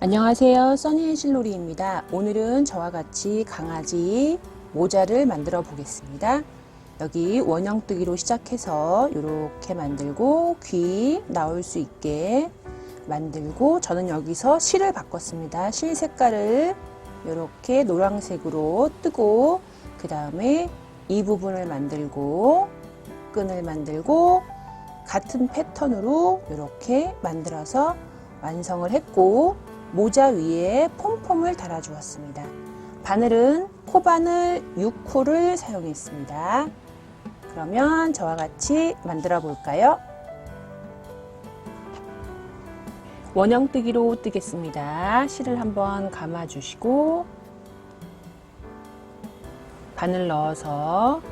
안녕하세요. 써니의 실놀이입니다. 오늘은 저와 같이 강아지 모자를 만들어 보겠습니다. 여기 원형뜨기로 시작해서 이렇게 만들고 귀 나올 수 있게 만들고 저는 여기서 실을 바꿨습니다. 실 색깔을 이렇게 노란색으로 뜨고 그 다음에 이 부분을 만들고 끈을 만들고 같은 패턴으로 이렇게 만들어서 완성을 했고 모자 위에 폼폼을 달아 주었습니다. 바늘은 코바늘 6호를 사용했습니다. 그러면 저와 같이 만들어 볼까요? 원형뜨기로 뜨겠습니다. 실을 한번 감아 주시고 바늘 넣어서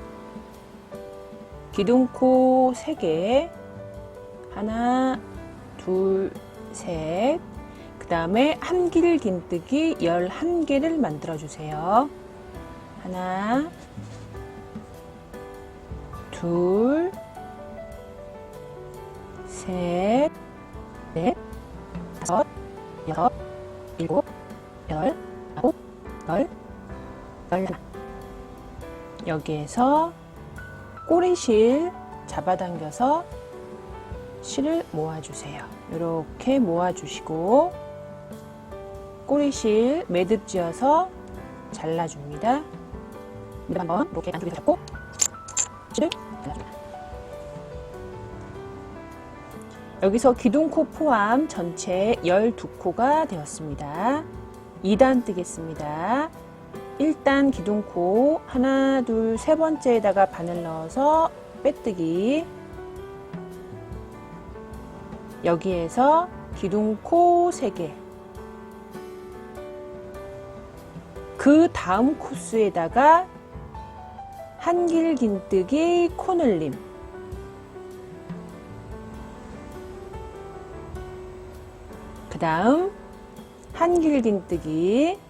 기둥코 3개 하나 둘 셋, 그 다음에 한길 긴뜨기 11개를 만들어 주세요. 하나, 둘, 셋, 넷, 다섯, 여섯, 일곱, 열, 아홉, 열, 열하나. 여기에서 꼬리실 잡아당겨서 실을 모아주세요. 이렇게 모아주시고 꼬리실 매듭 지어서 잘라줍니다. 매듭 한번 이렇게 안쪽에 잡고 실을 잘라줍니다. 여기서 기둥코 포함 전체 12코가 되었습니다. 2단 뜨겠습니다. 1단 기둥코 하나 둘 세 번째에다가 바늘 넣어서 빼뜨기 여기에서 기둥코 3개 그 다음 코스에다가 한길 긴뜨기 코늘림. 그 다음 한길 긴뜨기.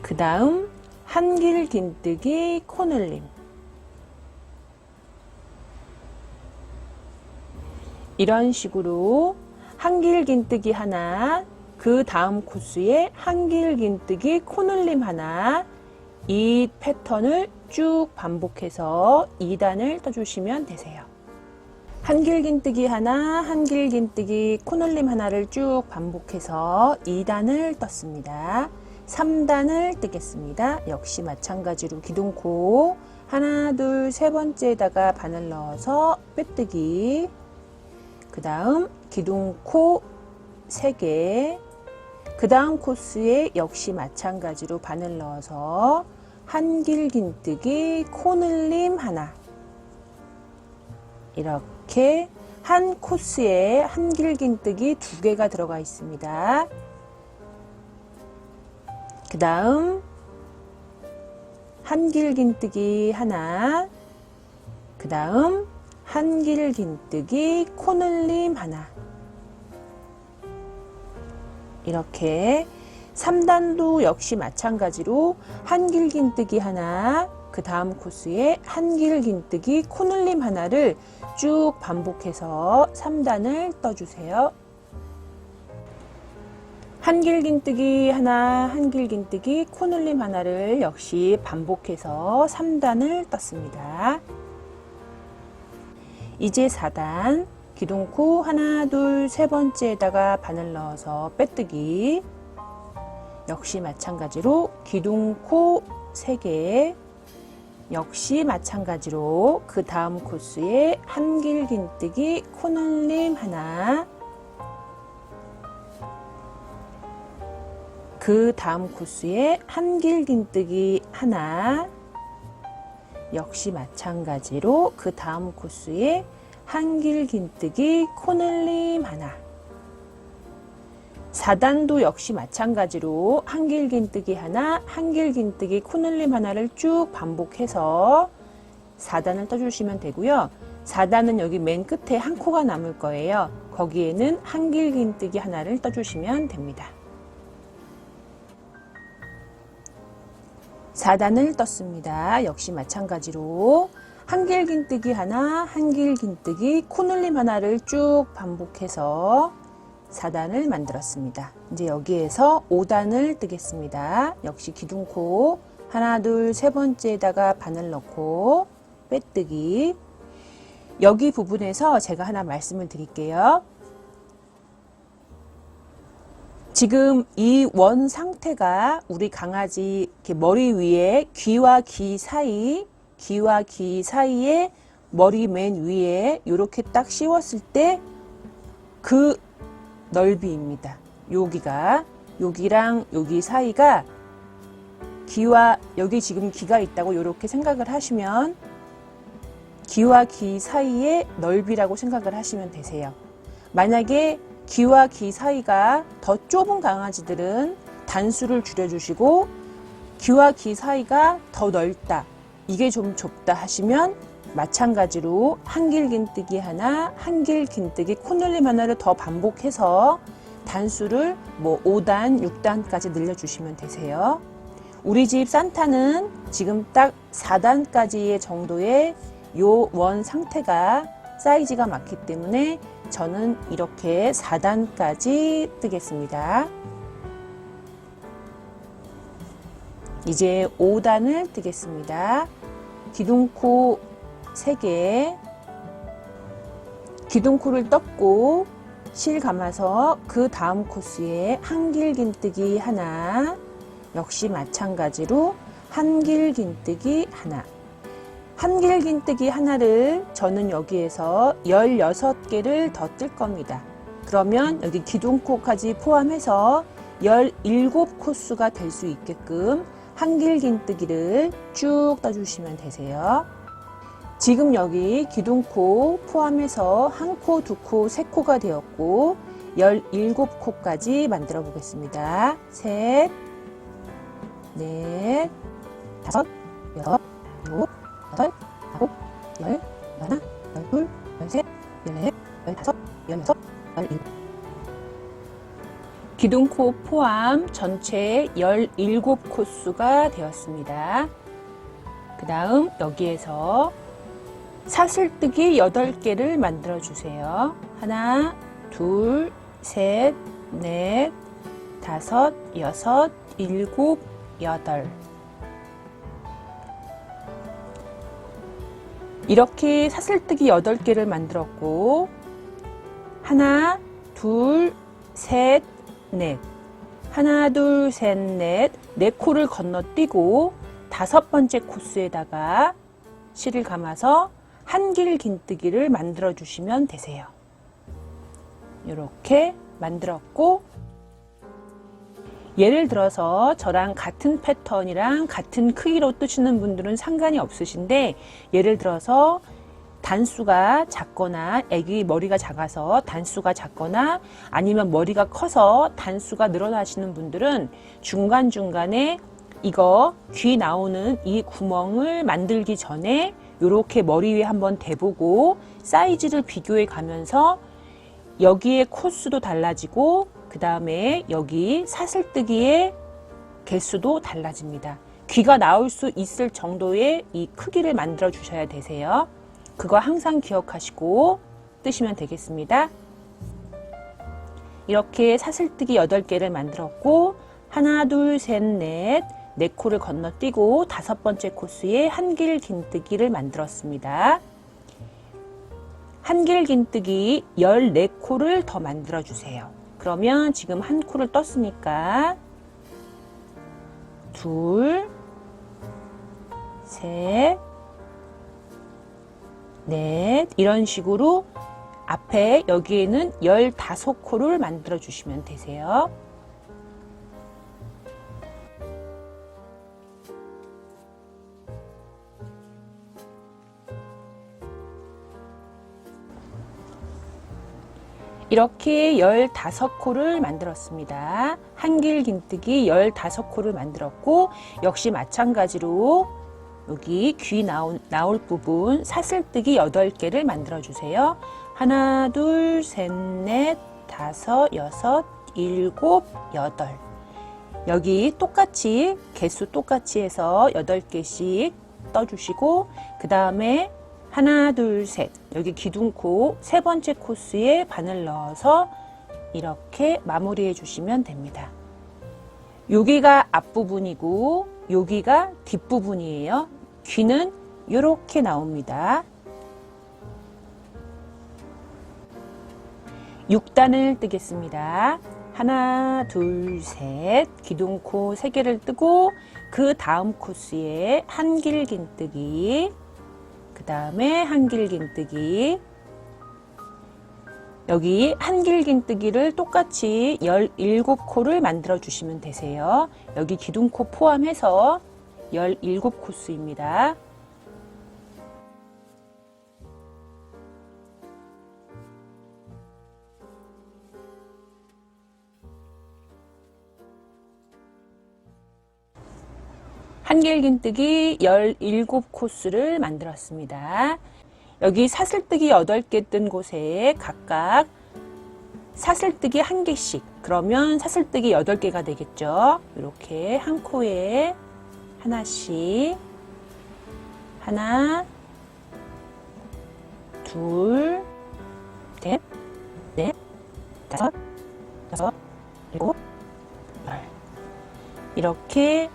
그 다음 한길 긴뜨기 코늘림. 이런 식으로 한길 긴뜨기 하나, 그 다음 코스에 한길 긴뜨기 코늘림 하나, 이 패턴을 쭉 반복해서 2단을 떠주시면 되세요. 한길 긴뜨기 하나, 한길 긴뜨기 코늘림 하나를 쭉 반복해서 2단을 떴습니다. 3단을 뜨겠습니다. 역시 마찬가지로 기둥코 하나, 둘, 세 번째에다가 바늘 넣어서 빼뜨기 그 다음 기둥코 3개 그 다음 코스에 역시 마찬가지로 바늘 넣어서 한길 긴뜨기 코늘림 하나. 이렇게 한 코스에 한길 긴뜨기 두 개가 들어가 있습니다. 그 다음 한길 긴뜨기 하나. 그 다음 한길 긴뜨기 코늘림 하나 이렇게 3단도 역시 마찬가지로 한길 긴뜨기 하나 그 다음 코스에 한길 긴뜨기 코늘림 하나를 쭉 반복해서 3단을 떠주세요. 한길 긴뜨기 하나, 한길 긴뜨기 코늘림 하나를 역시 반복해서 3단을 떴습니다. 이제 4단 기둥코 하나 둘 세 번째에다가 바늘 넣어서 빼뜨기. 역시 마찬가지로 기둥코 3개. 역시 마찬가지로 그 다음 코스에 한길 긴뜨기 코늘림 하나. 그 다음 코스에 한길 긴뜨기 하나. 역시 마찬가지로 그 다음 코스에 한길 긴뜨기 코늘림 하나 4단도 역시 마찬가지로 한길 긴뜨기 하나 한길 긴뜨기 코늘림 하나를 쭉 반복해서 4단을 떠주시면 되고요. 4단은 여기 맨 끝에 한 코가 남을 거예요. 거기에는 한길 긴뜨기 하나를 떠주시면 됩니다. 4단을 떴습니다. 역시 마찬가지로 한길 긴뜨기 하나, 한길 긴뜨기 코늘림 하나를 쭉 반복해서 4단을 만들었습니다. 이제 여기에서 5단을 뜨겠습니다. 역시 기둥코 하나 둘 세 번째에다가 바늘 넣고 빼뜨기 여기 부분에서 제가 하나 말씀을 드릴게요. 지금 이 원 상태가 우리 강아지 머리 위에 귀와 귀 사이, 귀와 귀 사이에 머리 맨 위에 이렇게 딱 씌웠을 때 그 넓이입니다. 여기가 여기랑 여기 사이가 귀와 여기 지금 귀가 있다고 이렇게 생각을 하시면 귀와 귀 사이의 넓이라고 생각을 하시면 되세요. 만약에 귀와 귀 사이가 더 좁은 강아지들은 단수를 줄여주시고 귀와 귀 사이가 더 넓다. 이게 좀 좁다 하시면 마찬가지로 한길 긴뜨기 하나, 한길 긴뜨기 코늘림 하나를 더 반복해서 단수를 뭐 5단, 6단까지 늘려주시면 되세요. 우리 집 산타는 지금 딱 4단까지의 정도의 요 원 상태가 사이즈가 맞기 때문에 저는 이렇게 4단까지 뜨겠습니다. 이제 5단을 뜨겠습니다. 기둥코 3개, 기둥코를 떴고 실 감아서 그 다음 코스에 한길 긴뜨기 하나, 역시 마찬가지로 한길 긴뜨기 하나. 한길 긴뜨기 하나를 저는 여기에서 16개를 더 뜰 겁니다. 그러면 여기 기둥코까지 포함해서 17코스가 될 수 있게끔 한길 긴뜨기를 쭉 떠주시면 되세요. 지금 여기 기둥코 포함해서 한 코, 두 코, 세 코가 되었고 17코까지 만들어 보겠습니다. 셋, 넷, 다섯, 여섯, 일곱, 여덟, 아홉, 열, 열하나, 열둘, 열셋, 열넷, 열다섯, 열여섯, 열일곱. 기둥코 포함 전체 17코수가 되었습니다. 그 다음 여기에서 사슬뜨기 8개를 만들어 주세요. 하나, 둘, 셋, 넷, 다섯, 여섯, 일곱, 여덟. 이렇게 사슬뜨기 8개를 만들었고, 하나, 둘, 셋, 넷. 하나, 둘, 셋, 넷. 네 코를 건너뛰고, 다섯 번째 코스에다가 실을 감아서 한길 긴뜨기를 만들어 주시면 되세요. 이렇게 만들었고, 예를 들어서 저랑 같은 패턴이랑 같은 크기로 뜨시는 분들은 상관이 없으신데 예를 들어서 단수가 작거나 애기 머리가 작아서 단수가 작거나 아니면 머리가 커서 단수가 늘어나시는 분들은 중간중간에 이거 귀 나오는 이 구멍을 만들기 전에 이렇게 머리 위에 한번 대보고 사이즈를 비교해 가면서 여기에 코수도 달라지고 그 다음에 여기 사슬뜨기의 개수도 달라집니다. 귀가 나올 수 있을 정도의 이 크기를 만들어 주셔야 되세요. 그거 항상 기억하시고 뜨시면 되겠습니다. 이렇게 사슬뜨기 8개를 만들었고 하나 둘셋넷네 코를 건너뛰고 다섯 번째 코스에 한길 긴뜨기를 만들었습니다. 한길 긴뜨기 14코를 더 만들어 주세요. 그러면 지금 한 코를 떴으니까 둘, 셋, 넷 이런 식으로 앞에 여기에는 15코를 만들어 주시면 되세요. 이렇게 15코를 만들었습니다. 한길 긴뜨기 15코를 만들었고 역시 마찬가지로 여기 귀 나올, 나올 부분 사슬뜨기 8개를 만들어 주세요. 하나, 둘, 셋, 넷, 다섯, 여섯, 일곱, 여덟. 여기 똑같이 개수 똑같이 해서 8개씩 떠주시고 그 다음에 하나, 둘, 셋. 여기 기둥코 세 번째 코스에 바늘 넣어서 이렇게 마무리해 주시면 됩니다. 여기가 앞부분이고 여기가 뒷부분이에요. 귀는 이렇게 나옵니다. 6단을 뜨겠습니다. 하나, 둘, 셋. 기둥코 3개를 뜨고 그 다음 코스에 한길긴뜨기 그 다음에 한길긴뜨기 여기 한길긴뜨기를 똑같이 17코를 만들어 주시면 되세요. 여기 기둥코 포함해서 17코스입니다. 한길긴뜨기 17코스를 만들었습니다. 여기 사슬뜨기 8개 뜬 곳에 각각 사슬뜨기 1개씩 그러면 사슬뜨기 8개가 되겠죠. 이렇게 한 코에 하나씩. 하나 둘 셋, 넷, 다섯, 여섯, 일곱, 열. 이렇게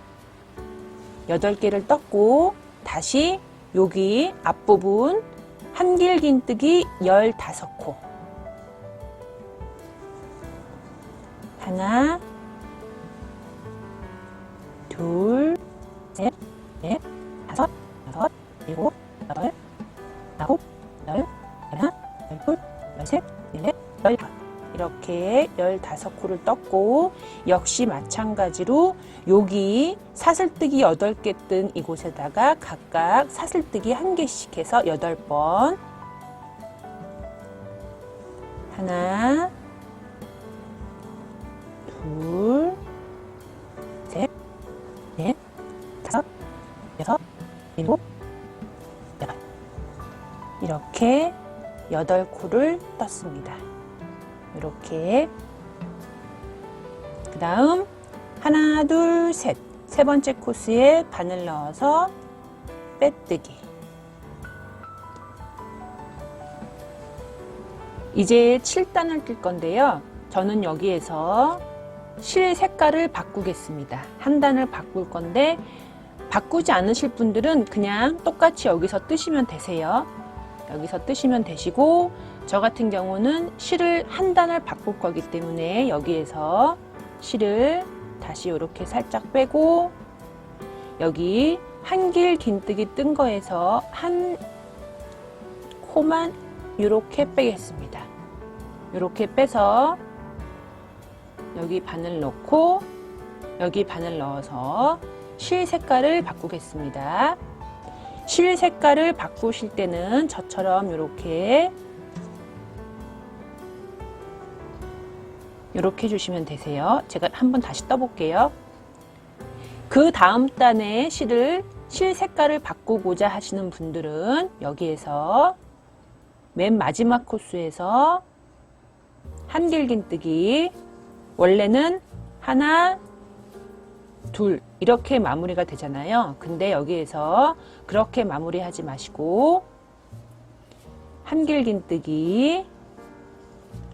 8개를 떴고 다시 여기 앞부분 한길긴뜨기 15코. 하나 둘 셋, 넷, 다섯, 여섯, 일곱, 여덟, 아홉, 열, 열하나, 열둘, 열셋, 열넷, 열다섯. 이렇게 15코를 떴고 역시 마찬가지로 여기 사슬뜨기 8개 뜬 이곳에다가 각각 사슬뜨기 1개씩 해서 8번. 하나 둘 셋, 넷, 일곱, 여덟 이렇게 8코를 떴습니다. 이렇게. 그 다음 하나 둘셋. 세 번째 코스에 바늘 넣어서 빼뜨기. 이제 7단을 뜰 건데요. 저는 여기에서 실 색깔을 바꾸겠습니다. 한 단을 바꿀 건데 바꾸지 않으실 분들은 그냥 똑같이 여기서 뜨시면 되세요 여기서 뜨시면 되시고 저 같은 경우는 실을 한 단을 바꿀 거기 때문에 여기에서 실을 다시 이렇게 살짝 빼고 여기 한 길 긴뜨기 뜬 거에서 한 코만 이렇게 빼겠습니다. 이렇게 빼서 여기 바늘 넣고 여기 바늘 넣어서 실 색깔을 바꾸겠습니다. 실 색깔을 바꾸실 때는 저처럼 이렇게 이렇게 해주시면 되세요. 제가 한번 다시 떠볼게요. 그 다음 단에 실을 실 색깔을 바꾸고자 하시는 분들은 여기에서 맨 마지막 코스에서 한길긴뜨기 원래는 하나 둘 이렇게 마무리가 되잖아요. 근데 여기에서 그렇게 마무리하지 마시고 한길긴뜨기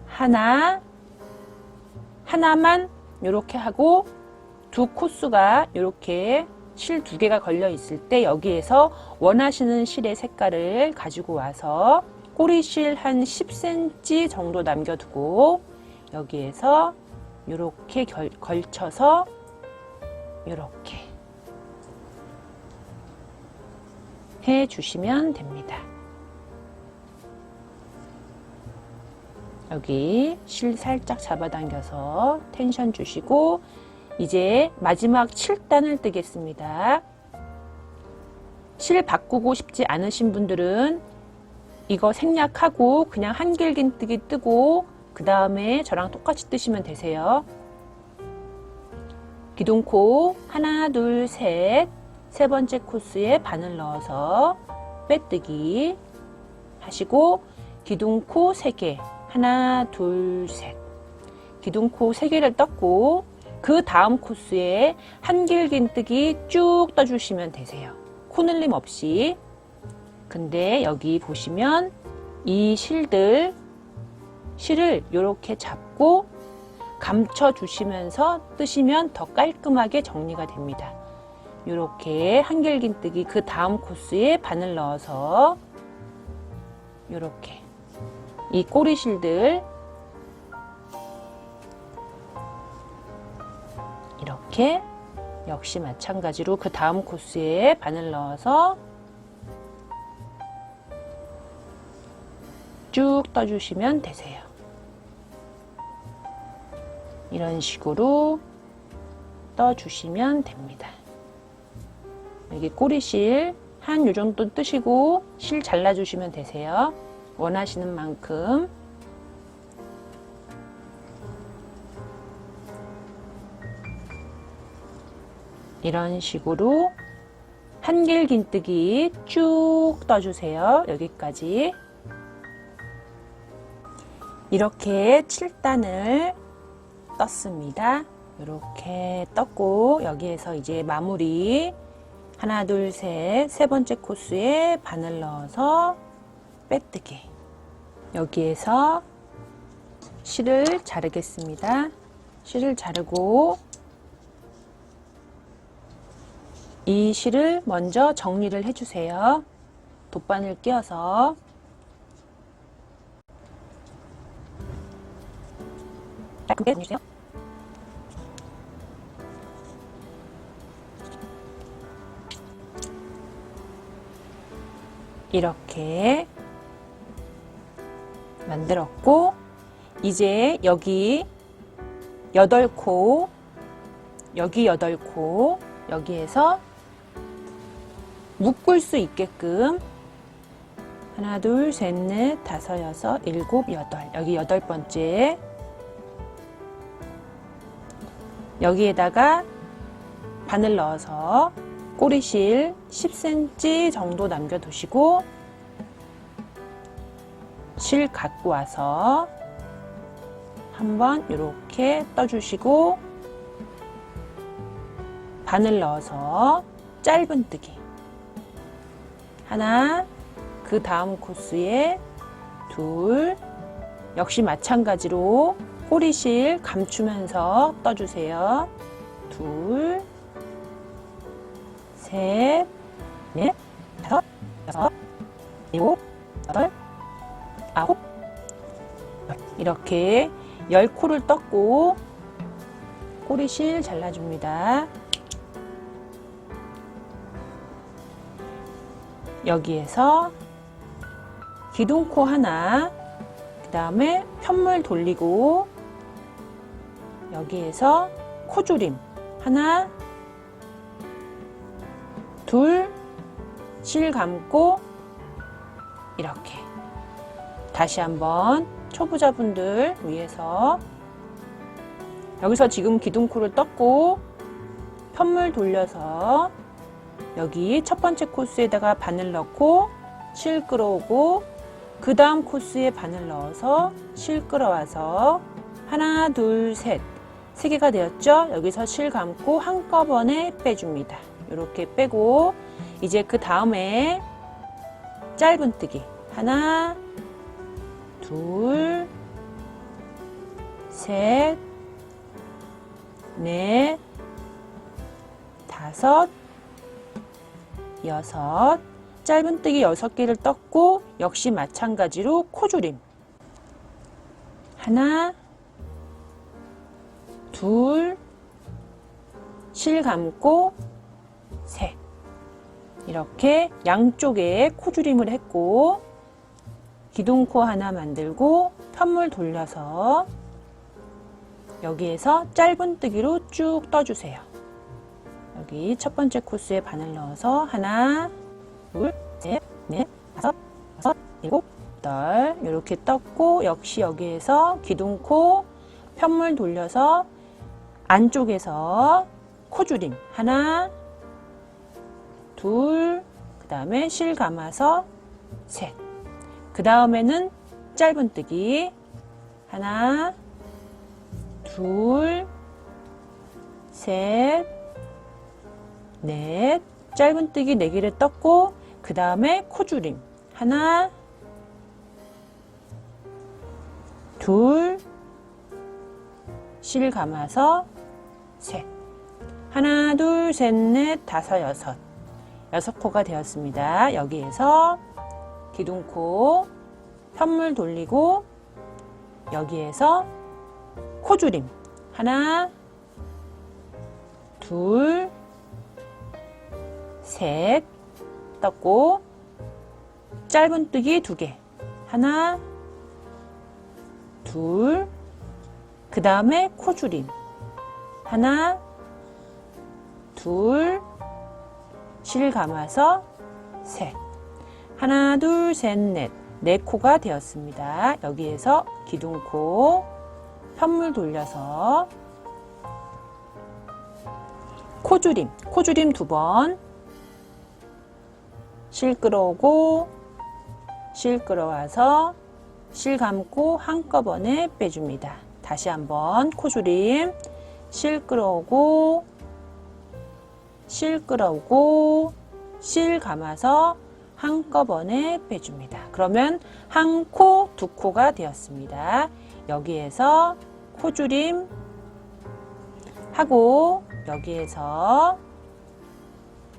하나 하나만 이렇게 하고 두 코스가 이렇게 실 두 개가 걸려 있을 때 여기에서 원하시는 실의 색깔을 가지고 와서 꼬리실 한 10cm 정도 남겨두고 여기에서 이렇게 결, 걸쳐서 이렇게 해 주시면 됩니다. 여기 실 살짝 잡아당겨서 텐션 주시고 이제 마지막 7단을 뜨겠습니다. 실 바꾸고 싶지 않으신 분들은 이거 생략하고 그냥 한길긴뜨기 뜨고 그 다음에 저랑 똑같이 뜨시면 되세요. 기둥코 하나 둘 셋 세 번째 코스에 바늘 넣어서 빼뜨기 하시고 기둥코 3개 하나 둘 셋 기둥코 3개를 떴고 그 다음 코스에 한길긴뜨기 쭉 떠주시면 되세요. 코늘림 없이 근데 여기 보시면 이 실들 실을 이렇게 잡고 감춰 주시면서 뜨시면 더 깔끔하게 정리가 됩니다. 이렇게 한길긴뜨기 그 다음 코스에 바늘 넣어서 이렇게 이 꼬리실들 이렇게 역시 마찬가지로 그 다음 코스에 바늘 넣어서 쭉 떠주시면 되세요. 이런 식으로 떠주시면 됩니다. 여기 꼬리실 한 요 정도 뜨시고 실 잘라주시면 되세요. 원하시는 만큼 이런 식으로 한길긴뜨기 쭉 떠주세요. 여기까지 이렇게 7단을 떴습니다. 이렇게 떴고 여기에서 이제 마무리 하나 둘 셋 세 번째 코스에 바늘 넣어서 빼뜨기 여기에서 실을 자르겠습니다. 실을 자르고 이 실을 먼저 정리를 해주세요. 돗바늘 끼워서 정리해주세요. 이렇게 만들었고 이제 여기 여덟 코 여기 여덟 코 여기에서 묶을 수 있게끔 하나 둘 셋 넷 다섯 여섯 일곱 여덟. 여기 여덟 번째. 여기에다가 바늘 넣어서 꼬리실 10cm 정도 남겨두시고 실 갖고 와서 한번 이렇게 떠주시고 바늘 넣어서 짧은뜨기. 하나 그 다음 코스에 둘 역시 마찬가지로 꼬리실 감추면서 떠주세요. 둘 셋, 넷, 다섯, 여섯, 일곱, 여덟, 아홉, 열. 이렇게 열 코를 떴고 꼬리실 잘라줍니다. 여기에서 기둥코 하나, 그 다음에 편물 돌리고 여기에서 코조림 하나, 둘, 실 감고 이렇게. 다시 한번 초보자분들 위해서. 여기서 지금 기둥코를 떴고 편물 돌려서 여기 첫 번째 코스에다가 바늘 넣고 실 끌어오고 그 다음 코스에 바늘 넣어서 실 끌어와서 하나 둘셋세 개가 되었죠? 여기서 실 감고 한꺼번에 빼줍니다 이렇게 빼고 이제 그 다음에 짧은뜨기. 하나 둘 셋, 넷, 다섯, 여섯, 짧은뜨기 여섯 개를 떴고 역시 마찬가지로 코조림. 하나, 둘, 실 감고 셋 이렇게 양쪽에 코주림을 했고 기둥코 하나 만들고 편물 돌려서 여기에서 짧은뜨기로 쭉 떠주세요. 여기 첫 번째 코스에 바늘 넣어서 하나, 둘, 셋, 넷, 다섯, 여섯, 일곱, 여덟 이렇게 떴고 역시 여기에서 기둥코 편물 돌려서 안쪽에서 코주림 하나, 둘, 그 다음에 실 감아서 셋. 그 다음에는 짧은뜨기 하나, 둘, 셋, 넷. 짧은뜨기 네 개를 떴고 그 다음에 코주림 하나, 둘, 실 감아서 셋. 하나, 둘, 셋, 넷, 다섯, 여섯. 여섯 코가 되었습니다. 여기에서 기둥코, 편물 돌리고 여기에서 코줄임. 하나, 둘, 셋, 떴고 짧은 뜨기 두 개. 하나, 둘, 그 다음에 코줄임. 하나, 둘, 실 감아서 셋. 하나, 둘, 셋, 넷. 네 코가 되었습니다. 여기에서 기둥코, 편물 돌려서 코줄임, 코줄임 두 번. 실 끌어오고, 실 끌어와서 실 감고 한꺼번에 빼줍니다. 다시 한번 코줄임, 실 끌어오고, 실 끌어오고, 실 감아서 한꺼번에 빼줍니다. 그러면 한 코, 두 코가 되었습니다. 여기에서 코줄임 하고 여기에서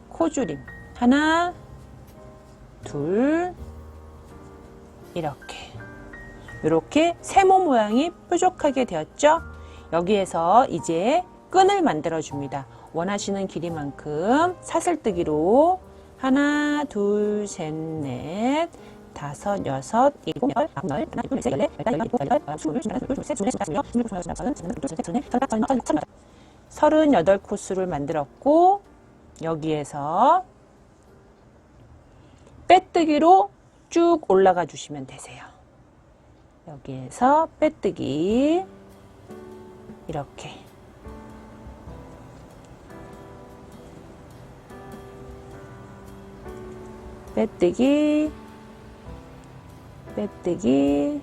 코줄임 하나, 둘, 이렇게 이렇게 세모 모양이 뾰족하게 되었죠? 여기에서 이제 끈을 만들어 줍니다. 원하시는 길이만큼 사슬뜨기로 하나, 둘, 셋, 넷, 다섯, 여섯, 일곱, 여덟, 아홉, 열, 하나, 둘, 셋, 열넷, 열다, 열일곱, 열여덟, 열아홉, 스물, 스물하나, 스물둘, 스물 셋, 스물 넷, 스물다섯, 스물여섯, 스물일곱, 스물여덟, 스물아홉, 스물열, 스물하나, 스물둘, 스물셋, 스물넷, 서른여덟 코스를 만들었고 여기에서 빼뜨기로 쭉 올라가 주시면 되세요. 여기에서 빼뜨기 이렇게 빼뜨기 빼뜨기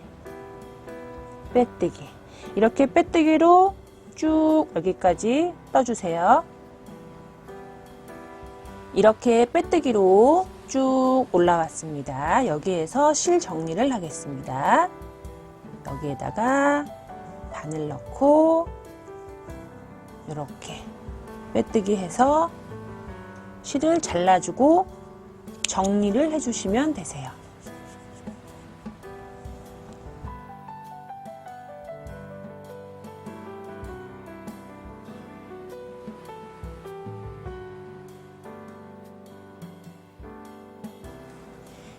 빼뜨기 이렇게 빼뜨기로 쭉 여기까지 떠주세요. 이렇게 빼뜨기로 쭉 올라왔습니다. 여기에서 실 정리를 하겠습니다. 여기에다가 바늘 넣고 이렇게 빼뜨기 해서 실을 잘라주고 정리를 해주시면 되세요.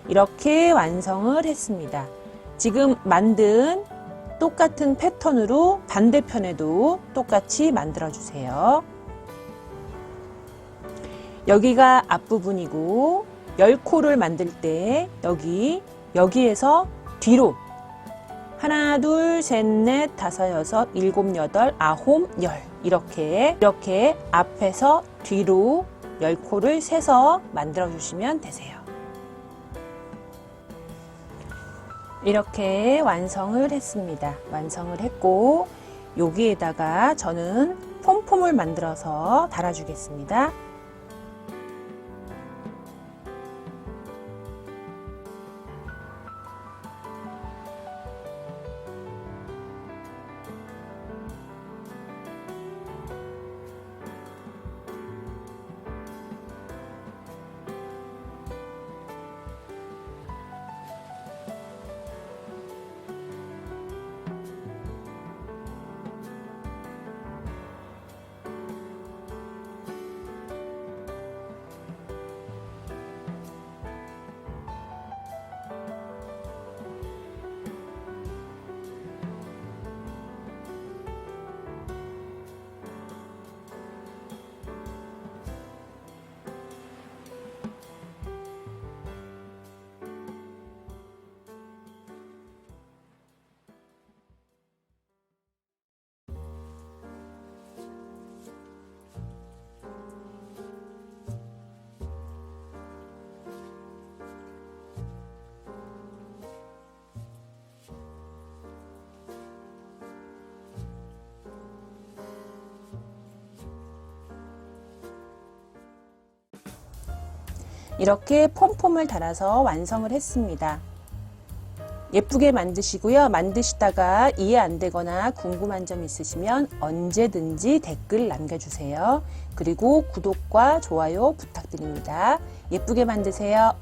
이렇게 완성을 했습니다. 지금 만든 똑같은 패턴으로 반대편에도 똑같이 만들어 주세요. 여기가 앞부분이고 열코를 만들 때 여기 여기에서 뒤로 하나 둘 셋 넷 다섯 여섯 일곱 여덟 아홉 열 이렇게 이렇게 앞에서 뒤로 열 코를 세서 만들어 주시면 되세요. 이렇게 완성을 했습니다. 완성을 했고 여기에다가 저는 폼폼을 만들어서 달아주겠습니다. 이렇게 폼폼을 달아서 완성을 했습니다. 예쁘게 만드시고요. 만드시다가 이해 안 되거나 궁금한 점 있으시면 언제든지 댓글 남겨주세요. 그리고 구독과 좋아요 부탁드립니다. 예쁘게 만드세요.